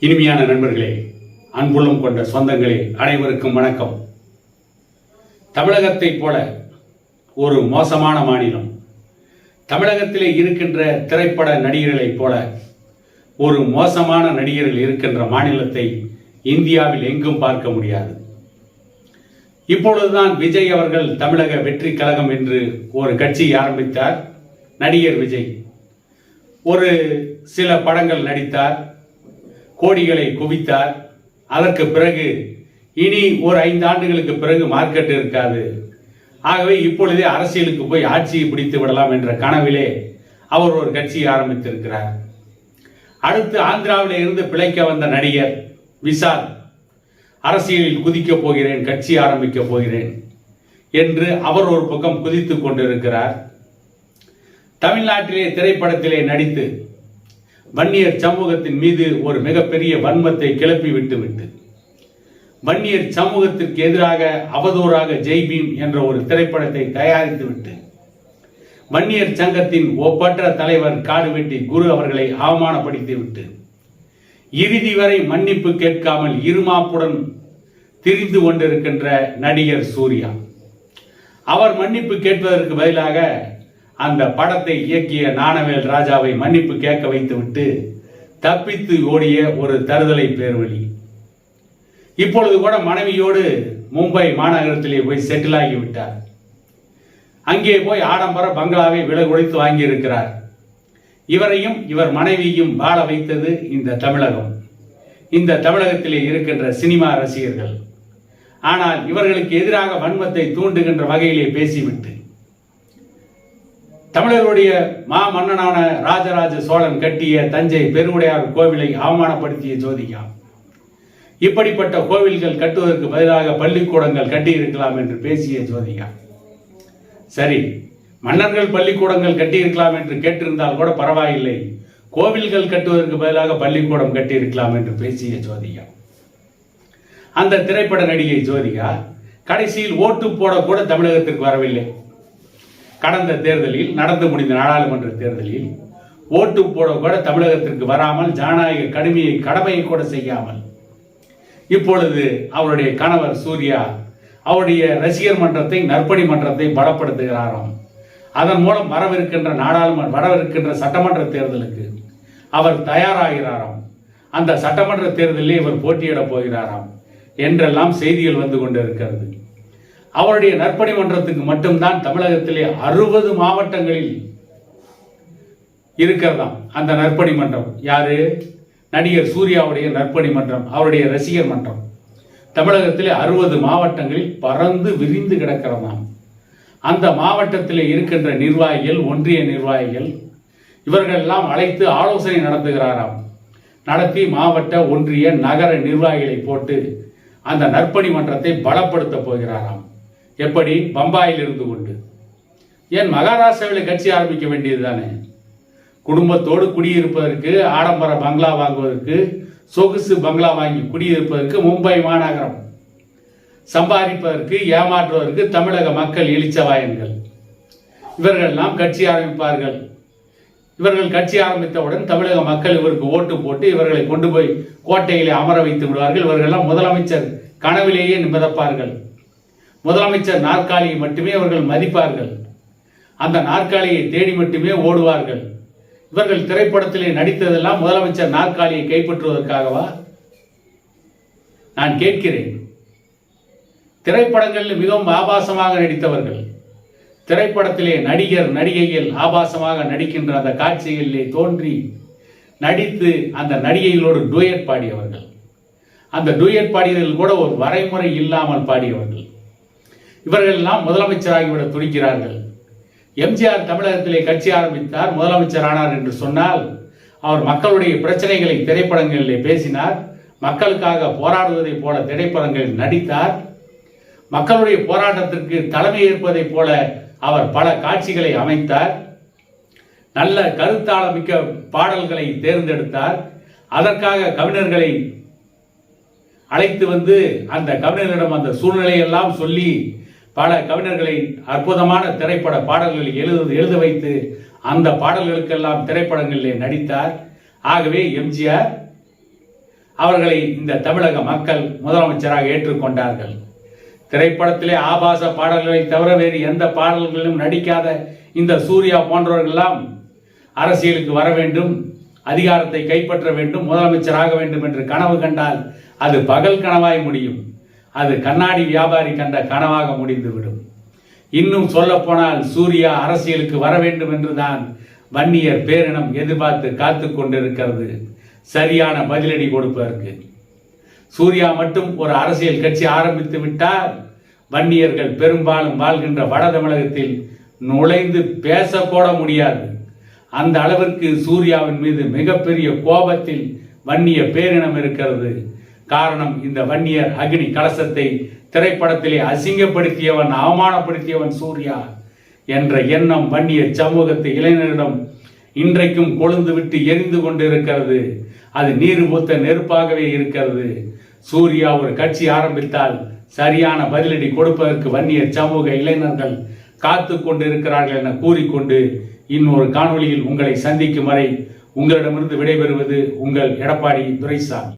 இனிமையான நண்பர்களே அன்புள்ளம் கொண்ட சொந்தங்களே அனைவருக்கும் வணக்கம். தமிழகத்தைப் போல ஒரு மோசமான மாநிலம் தமிழகத்திலே இருக்கின்ற திரைப்பட நடிகர்களைப் போல ஒரு மோசமான நடிகர்கள் இருக்கின்ற மாநிலத்தை இந்தியாவில் எங்கும் பார்க்க முடியாது. இப்பொழுதுதான் விஜய் அவர்கள் தமிழக வெற்றி கழகம் என்று ஒரு கட்சியை ஆரம்பித்தார் நடிகர் விஜய். ஒரு சில படங்கள் நடித்தார் கோடிகளை குவித்தார். அதற்கு பிறகு இனி ஒரு ஐந்து ஆண்டுகளுக்கு பிறகு மார்க்கெட் இருக்காது. ஆகவே இப்பொழுதே அரசியலுக்கு போய் ஆட்சியை பிடித்து விடலாம் என்ற கனவிலே அவர் ஒரு கட்சியை ஆரம்பித்திருக்கிறார். அடுத்து ஆந்திராவிலே இருந்து பிழைக்க வந்த நடிகர் விஷால் அரசியலில் குதிக்கப் போகிறேன் கட்சி ஆரம்பிக்கப் போகிறேன் என்று அவர் ஒரு பக்கம் குதித்துக் கொண்டிருக்கிறார். தமிழ்நாட்டிலே திரைப்படத்திலே நடித்து வன்னியர் சமூகத்தின் மீது ஒரு மிகப்பெரிய வன்மத்தை கிளப்பி விட்டுவிட்டு வன்னியர் சமூகத்திற்கு எதிராக அவதூறாக ஜெய்பீம் என்ற ஒரு திரைப்படத்தை தயாரித்து விட்டு வன்னியர் சங்கத்தின் ஒப்பற்ற தலைவர் காடுவெட்டி குரு அவர்களை அவமானப்படுத்தி விட்டு இறுதி வரை மன்னிப்பு கேட்காமல் இருமாப்புடன் திரிந்து கொண்டிருக்கின்ற நடிகர் சூர்யா. அவர் மன்னிப்பு கேட்பதற்கு பதிலாக அந்த படத்தை இயக்கிய நாணவேல் ராஜாவை மன்னிப்பு கேட்க வைத்துவிட்டு தப்பித்து ஓடிய ஒரு தருதலை பேர்வழி. இப்பொழுது கூட மனைவியோடு மும்பை மாநகரத்திலே போய் செட்டில் ஆகிவிட்டார். அங்கே போய் ஆடம்பர பங்களாவை விலை உடைத்து வாங்கியிருக்கிறார். இவரையும் இவர் மனைவியும் வாழ வைத்தது இந்த தமிழகம். இந்த தமிழகத்திலே இருக்கின்ற சினிமா ரசிகர்கள். ஆனால் இவர்களுக்கு எதிராக வன்மத்தை தூண்டுகின்ற வகையிலே பேசிவிட்டு தமிழர்களுடைய மா மன்னனான ராஜராஜ சோழன் கட்டிய தஞ்சை பெருவுடையார் கோவிலை அவமானப்படுத்திய ஜோதிகா. இப்படிப்பட்ட கோவில்கள் கட்டுவதற்கு பதிலாக பள்ளிக்கூடங்கள் கட்டியிருக்கலாம் என்று பேசிய ஜோதிகா. சரி மன்னர்கள் பள்ளிக்கூடங்கள் கட்டியிருக்கலாம் என்று கேட்டிருந்தால் கூட பரவாயில்லை. கோவில்கள் கட்டுவதற்கு பதிலாக பள்ளிக்கூடம் கட்டியிருக்கலாம் என்று பேசிய ஜோதிகா. அந்த திரைப்பட நடிகை ஜோதிகா கடைசியில் ஓட்டு போட கூட தமிழகத்திற்கு வரவில்லை. கடந்த தேர்தலில் நடந்து முடிந்த நாடாளுமன்ற தேர்தலில் ஓட்டு போட கூட தமிழகத்திற்கு வராமல் ஜனநாயக கடுமையை கடமையை கூட செய்யாமல் இப்பொழுது அவருடைய கணவர் சூர்யா அவருடைய ரசிகர் மன்றத்தை நற்பணி மன்றத்தை பலப்படுத்துகிறாராம். அதன் மூலம் வரவிருக்கின்ற நாடாளுமன்ற வரவிருக்கின்ற சட்டமன்ற தேர்தலுக்கு அவர் தயாராகிறாராம். அந்த சட்டமன்ற தேர்தலில் இவர் போட்டியிடப் போகிறாராம் என்றெல்லாம் செய்திகள் வந்து கொண்டிருக்கிறது. அவருடைய நற்பணி மன்றத்துக்கு மட்டும்தான் தமிழகத்திலே அறுபது மாவட்டங்களில் இருக்கிறதாம் அந்த நற்பணி மன்றம். யாரு? நடிகர் சூர்யாவுடைய நற்பணி மன்றம் அவருடைய ரசிகர் மன்றம். தமிழகத்திலே அறுபது மாவட்டங்களில் பறந்து விரிந்து கிடக்கிறதாம். அந்த மாவட்டத்தில் இருக்கின்ற நிர்வாகிகள் ஒன்றிய நிர்வாகிகள் இவர்கள் எல்லாம் அழைத்து ஆலோசனை நடத்துகிறாராம். நடத்தி மாவட்ட ஒன்றிய நகர நிர்வாகிகளை போட்டு அந்த நற்பணி மன்றத்தை பலப்படுத்த போகிறாராம். எப்படி? பம்பாயில் இருந்து கொண்டு ஏன் மகாராஷ்டிராவில் கட்சி ஆரம்பிக்க வேண்டியது தானே? குடும்பத்தோடு குடியிருப்பதற்கு ஆடம்பர பங்களா வாங்குவதற்கு சொகுசு பங்களா வாங்கி குடியிருப்பதற்கு மும்பை மாநகரம். சம்பாதிப்பதற்கு ஏமாற்றுவதற்கு தமிழக மக்கள் எழுச்சவாயன்கள் இவர்கள் கட்சி ஆரம்பிப்பார்கள். இவர்கள் கட்சி ஆரம்பித்தவுடன் தமிழக மக்கள் இவருக்கு ஓட்டு போட்டு இவர்களை கொண்டு போய் கோட்டையிலே அமர வைத்து விடுவார்கள். இவர்கள்லாம் முதலமைச்சர் கனவிலேயே மிதப்பார்கள் முதலமைச்சர் நாற்காலியை மட்டுமே அவர்கள் மதிப்பார்கள். அந்த நாற்காலியை தேடி மட்டுமே ஓடுவார்கள். இவர்கள் திரைப்படத்திலே நடித்ததெல்லாம் முதலமைச்சர் நாற்காலியை கைப்பற்றுவதற்காகவா? நான் கேட்கிறேன். திரைப்படங்களில் மிகவும் ஆபாசமாக நடித்தவர்கள் திரைப்படத்திலே நடிகர் நடிகைகள் ஆபாசமாக நடிக்கின்ற அந்த காட்சிகளிலே தோன்றி நடித்து அந்த நடிகைகளோடு டூயட் பாடியவர்கள். அந்த டூயட் பாடியதில் கூட ஒரு வரைமுறை இல்லாமல் பாடியவர்கள். இவர்கள் எல்லாம் முதலமைச்சராகிவிட துடிக்கிறார்கள் எம்ஜிஆர் தமிழகத்திலே கட்சி ஆரம்பித்தார் முதலமைச்சர் ஆனார் என்று சொன்னால் அவர் மக்களுடைய பிரச்சனைகளை திரைப்படங்களிலே பேசினார் மக்களுக்காக போராடுவதைப் போல திரைப்படங்களில் நடித்தார் மக்களுடைய போராட்டத்திற்கு தலைமை ஏற்பதை போல அவர் பல காட்சிகளை அமைத்தார் நல்ல கருத்தாளமிக்க பாடல்களை தேர்ந்தெடுத்தார். அதற்காக கவிஞர்களை அழைத்து வந்து அந்த கவிஞர்களிடம் அந்த சூழ்நிலையெல்லாம் சொல்லி பல கவிஞர்களை அற்புதமான திரைப்பட பாடல்களை எழுது எழுத வைத்து அந்த பாடல்களுக்கெல்லாம் திரைப்படங்களிலே நடித்தார். ஆகவே எம்ஜிஆர் அவர்களை இந்த தமிழக மக்கள் முதலமைச்சராக ஏற்றுக்கொண்டார்கள். திரைப்படத்திலே ஆபாச பாடல்களை தவிர வேறு எந்த பாடல்களிலும் நடிக்காத இந்த சூர்யா போன்றவர்களெல்லாம் அரசியலுக்கு வர வேண்டும் அதிகாரத்தை கைப்பற்ற வேண்டும் முதலமைச்சராக வேண்டும் என்று கனவு கண்டால் அது பகல் கனவாய் முடியும். அது கண்ணாடி வியாபாரி கண்ட கனவாக முடிந்துவிடும். இன்னும் சொல்ல போனால் சூர்யா அரசியலுக்கு வர வேண்டும் என்றுதான் வன்னியர் பேரினம் எதிர்பார்த்து காத்து கொண்டிருக்கிறது. சரியான பதிலடி கொடுப்பதற்கு. சூர்யா மட்டும் ஒரு அரசியல் கட்சி ஆரம்பித்து விட்டால் வன்னியர்கள் பெரும்பாலும் வாழ்கின்ற வட தமிழகத்தில் நுழைந்து பேசக்கூட முடியாது. அந்த அளவிற்கு சூர்யாவின் மீது மிகப்பெரிய கோபத்தில் வன்னிய பேரினம் இருக்கிறது. காரணம் இந்த வன்னியர் அக்னி கலசத்தை திரைப்படத்திலே அசிங்கப்படுத்தியவன் அவமானப்படுத்தியவன் சூர்யா என்ற எண்ணம் வன்னியர் சமூகத்தை இளைஞரிடம் இன்றைக்கும் கொழுந்து விட்டு எரிந்து கொண்டிருக்கிறது. அது நீர் பூத்த நெருப்பாகவே இருக்கிறது. சூர்யா ஒரு கட்சி ஆரம்பித்தால் சரியான பதிலடி கொடுப்பதற்கு வன்னியர் சமூக இளைஞர்கள் காத்து கொண்டிருக்கிறார்கள் என கூறிக்கொண்டு இன்னொரு காணொளியில் உங்களை சந்திக்கும் வரை உங்களிடமிருந்து விடைபெறுவது உங்கள் எடப்பாடி துரைசாமி.